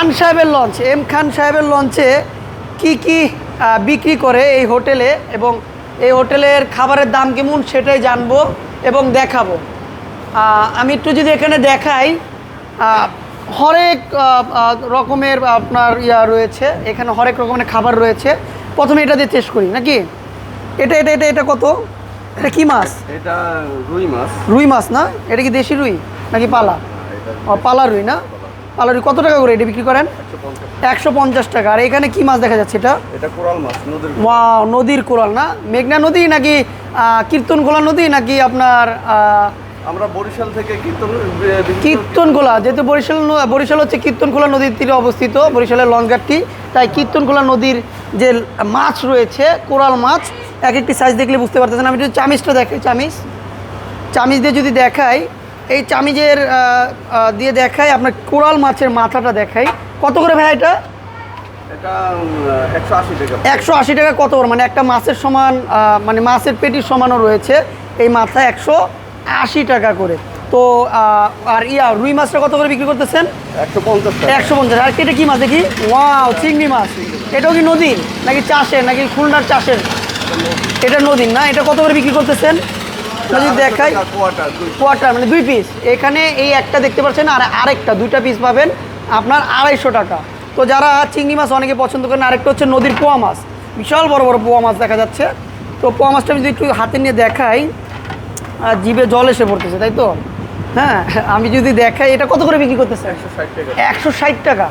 খান সাহেবের launch M খান সাহেবের লঞ্চে কি কি বিক্রি করে এই হোটেলে এবং এই হোটেলের খাবারের দাম কেমন সেটাই জানব এবং দেখাবো। আমি একটু যদি এখানে দেখাই হরেক রকমের আপনার ইয়া রয়েছে এখানে হরেক রকমের খাবার রয়েছে। প্রথমে এটা দিয়ে টেস্ট করি নাকি? এটা এটা এটা এটা কত? এটা কি মাছ? এটা রুই মাছ। রুই মাছ না? এটা কি দেশি রুই নাকি পালা? পালা রুই না? পালা রুই কত টাকা করে এটা বিক্রি করেন? একশো পঞ্চাশ। টাকা। আর এখানে কি মাছ দেখা যাচ্ছে এটা? এটা কোরাল মাছ নদীর ওয়া নদীর কোরাল না? মেঘনা নদী নাকি কীর্তনগোলা নদী নাকি আপনার আমরা বরিশাল থেকে কীর্তন কীর্তনখোলা যেহেতু বরিশাল বরিশাল হচ্ছে কীর্তনখোলা নদীর তীরে অবস্থিত বরিশালের লঞ্চঘাটটি তাই কীর্তনখোলা নদীর যে মাছ রয়েছে কোরাল মাছ এক একটি সাইজ দেখলে বুঝতে পারতেছেন। আমি একটু চামিজটা দেখাই চামিজ চামিজ দিয়ে যদি দেখাই এই চামিজের দিয়ে দেখাই আপনার কোরাল মাছের মাথাটা দেখাই। কত করে ভাই এটা? এটা একশো আশি টাকা। একশো আশি টাকা কত করে? মানে একটা মাছের সমান মানে মাছের পেটির সমানও রয়েছে। এই মাথা একশো আশি টাকা করে। তো আর ইয়া রুই মাছটা কত করে বিক্রি করতেছেন? একশো পঞ্চাশ একশো পঞ্চাশ। আর এটা কি মাছ দেখি? ওয়াও চিংড়ি মাছ। এটাও কি নদীর? নাকি চাষের নাকি খুলনার চাষের? এটা নদীর না? এটা কত করে বিক্রি করতেছেন? যদি দেখাই কোয়ার্টার মানে দুই পিস এখানে এই একটা দেখতে পাচ্ছেন আর আরেকটা দুইটা পিস পাবেন আপনার আড়াইশো টাকা। তো যারা চিংড়ি মাছ অনেকে পছন্দ করেন আরেকটা হচ্ছে নদীর পোয়া মাছ। বিশাল বড় বড় পোয়া মাছ দেখা যাচ্ছে। তো পোয়া মাছটা আমি যদি একটু হাতে নিয়ে দেখাই আর জিভে জল এসে পড়তেছে তাই তো? হ্যাঁ আমি যদি দেখাই এটা কত করে বিক্রি করতেছে? একশো ষাট টাকা।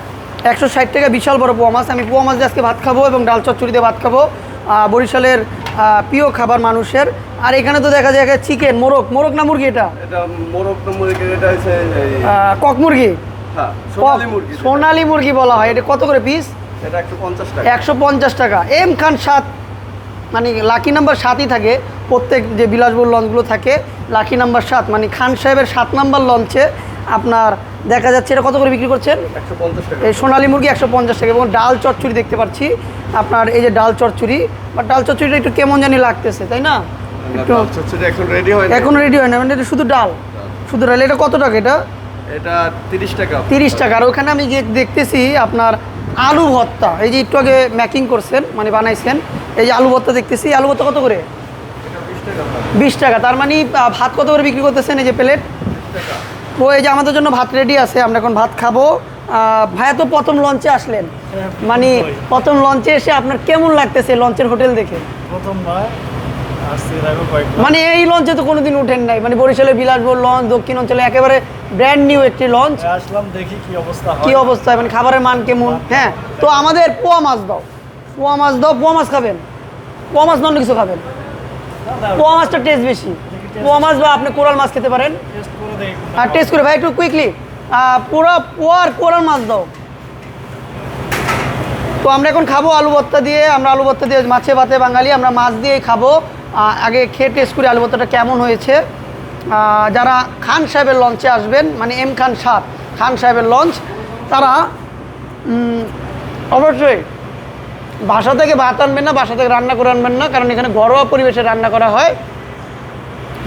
একশো ষাট টাকা। বিশাল বড় পোয়া মাছ। আমি পোয়া মাছ দিয়ে আজকে ভাত খাব এবং ডাল চচ্চড়ি দিয়ে ভাত খাব। বরিশালের প্রিয় খাবার মানুষের। আর এখানে তো দেখা যায় চিকেন মোরগ। মোরগ না মুরগি এটা? এটা মোরগ মুরগি এটা হচ্ছে কক মুরগি? হ্যাঁ সোনালি মুরগি বলা হয়। এটা কত করে পিস একশো পঞ্চাশ টাকা। একশো পঞ্চাশ টাকা। এম খান সাত মানে লাকি নাম্বার সাতই থাকে। প্রত্যেক যে বিলাসবহুল লঞ্চগুলো থাকে লাকি নাম্বার সাত। মানে খান সাহেবের সাত নাম্বার লঞ্চে আপনার দেখা যাচ্ছে এটা কত করে বিক্রি করছেন? এই সোনালী মুরগি একশো পঞ্চাশ টাকা এবং ডাল চচ্চড়ি দেখতে পাচ্ছি। আপনার এই যে ডাল চচ্চড়ি বা ডাল চচ্চড়িটা একটু কেমন জানি লাগতেছে তাই না? এখন রেডি হয় না মানে এটা শুধু ডাল। শুধু ডাল এটা কত টাকা এটা? এটা তিরিশ টাকা। তিরিশ টাকা। আর ওখানে আমি যে দেখতেছি আপনার আলু ভর্তা এই যে একটু আগে ম্যাকিং করছেন মানে বানাইছেন এই যে আলু ভর্তা দেখতেছি আলু ভর্তা কত করে? বিশ টাকা। তার মানে ভাত কত করে বিক্রি করতেছেন এই যে প্লেট? ও এই যে আমাদের জন্য ভাত রেডি আছে আমরা এখন ভাত খাব। ভাইয়া তো প্রথম লঞ্চে আসলেন। মানে প্রথম লঞ্চে এসে আপনার কেমন লাগতেছে লঞ্চের হোটেল দেখে? মানে এই লঞ্চে তো কোনোদিন উঠেন নাই। মানে বরিশালের বিলাসবহুল লঞ্চ দক্ষিণ অঞ্চলে একেবারে ব্র্যান্ড নিউ একটি লঞ্চ আসলাম দেখি কি অবস্থা কি অবস্থা মানে খাবারের মান কেমন? হ্যাঁ তো আমাদের পোয়া মাছ দাও। পোয়া মাছ দাও পোয়া মাছ খাবেন? পোয়া মাছ না অন্য কিছু খাবেন? পোয়া মাছটা টেস্ট বেশি। পোয়া মাছ বা আপনি কোরাল মাছ খেতে পারেন। আর টেস্ট করে ভাই একটু কুইকলি পুরো পোয়া আর কোরাল মাছ দাও। তো আমরা এখন খাব আলু ভর্তা দিয়ে আমরা আলু ভর্তা দিয়ে মাছে ভাতে বাঙালি আমরা মাছ দিয়েই খাব। আগে খেয়ে টেস্ট করি আলু ভর্তাটা কেমন হয়েছে। যারা খান সাহেবের লঞ্চে আসবেন মানে এম খান সাত খান সাহেবের লঞ্চ তারা অবশ্যই বাসা থেকে ভাত আনবেন না বাসা থেকে রান্না করে আনবেন না কারণ এখানে ঘরোয়া পরিবেশে রান্না করা হয়।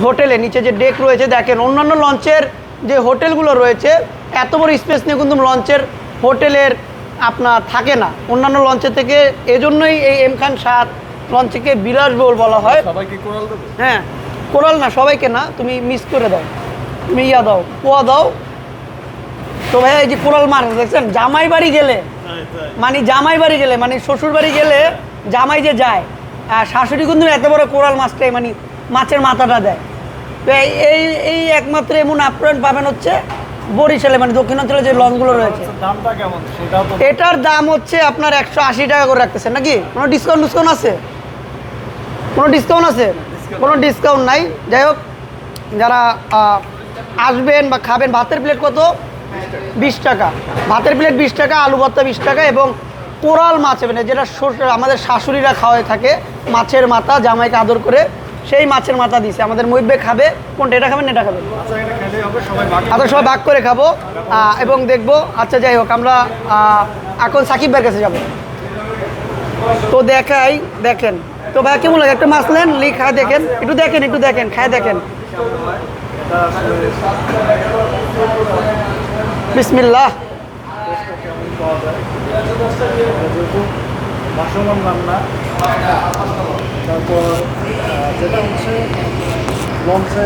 হোটেলে নিচে যে ডেক রয়েছে দেখেন অন্যান্য লঞ্চের যে হোটেলগুলো রয়েছে এত বড় স্পেস নিয়ে কিন্তু লঞ্চের হোটেলের আপনার থাকে না। অন্যান্য লঞ্চের থেকে এজন্যই এই এম খান সাত লঞ্চকে বিলাসবহুল বলা হয়। সবাইকে কোরাল দেবো? হ্যাঁ কোরাল না সবাইকে না তুমি মিস করে দাও। তুমি ইয়া দাও পোয়া দাও। তো ভাইয়া এই যে কোরাল মাছ দেখছেন? জামাই বাড়ি গেলে। মানে জামাই বাড়ি গেলে মানে শ্বশুর বাড়ি গেলে জামাই যে যায় আর শাশুড়ি কিন্তু এত বড় কোরাল মাছটাই মানে মাছের মাথাটা দেয়। তো এই- এই একমাত্র এমন আপ্যায়ন পাবেন হচ্ছে বরিশালে মানে দক্ষিণাঞ্চলে যে লঞ্চগুলো রয়েছে। আচ্ছা, এটার দাম হচ্ছে আপনার একশো আশি টাকা করে রাখতেছেন নাকি? কোনো ডিসকাউন্ট ডিসকাউন্ট আছে? কোনো ডিসকাউন্ট আছে? কোনো ডিসকাউন্ট নাই? যাই হোক যারা আসবেন বা খাবেন ভাতের প্লেট কত? বিশ টাকা। ভাতের প্লেট বিশ টাকা আলু ভর্তা বিশ টাকা এবং কোরাল মাছ মানে যেটা আমাদের শাশুড়িরা খাওয়াই থাকে মাছের মাথা জামাইকে আদর করে সেই মাছের মাথা দিছে। আমাদের মহিবে খাবে কোনটা এটা খাবেন এটা খাবেন। আচ্ছা সবাই ভাগ আমরা সবাই ভাগ করে খাব। এবং দেখব আচ্ছা যাই হোক আমরা এখন সাকিব ভাইয়ের কাছে যাব। তো দেখাই দেখেন। তো ভাই কেমন লাগে? একটা মাছ নেন লি খায় দেখেন। একটু দেখেন একটু দেখেন খায় দেখেন। বিসমিল্লাহ। তারপর যেটা হচ্ছে লঞ্চে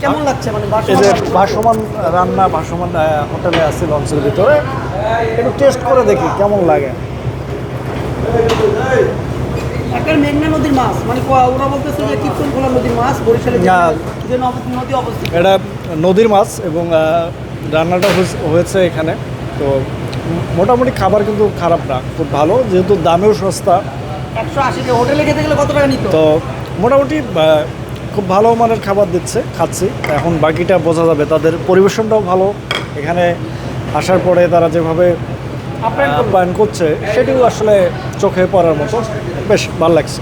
কেমন লাগছে? মানে এই যে ভাসমান রান্না ভাসমান হোটেলে আছে লঞ্চের ভিতরে একটু টেস্ট করে দেখি কেমন লাগে। একটা মেঘনা নদীর মাছ মানে ক- ওরা বলতেছে যে কীর্তন নদীর মাছ বরিশালে যে- না। যে নব- নদী অবস্থিত। এটা নদীর মাছ এবং রান্নাটা হয়েছে এখানে। তো মোটামুটি খাবার কিন্তু খারাপ না খুব ভালো যেহেতু দামেও সস্তা। একশো হোটেলে খেতে গেলে কত টাকা নিত? তো মোটামুটি খুব ভালো মানের খাবার দিচ্ছে খাচ্ছি। এখন বাকিটা বোঝা যাবে তাদের পরিবেশনটাও ভালো। এখানে আসার পরে তারা যেভাবে আপ্যায়ন করছে সেটিও আসলে চোখে পড়ার মতো। বেশ ভালো লাগছে।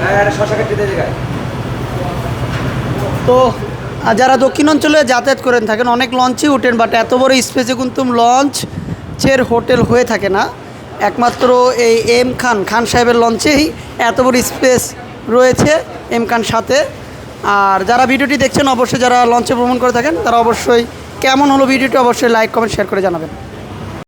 হ্যাঁ তো যারা দক্ষিণ অঞ্চলে যাতায়াত করেন থাকেন অনেক লঞ্চে উঠেন বাট এত বড় স্পেসে কিন্তু লঞ্চের হোটেল হয়ে থাকে না। একমাত্র এই এম খান খান সাহেবের লঞ্চেই এত বড় স্পেস রয়েছে এম খান সাথে। আর যারা ভিডিওটি দেখছেন, অবশ্যই যারা লঞ্চে ভ্রমণ করে থাকেন, তারা অবশ্যই কেমন হলো ভিডিওটি অবশ্যই লাইক, কমেন্ট শেয়ার করে জানাবেন।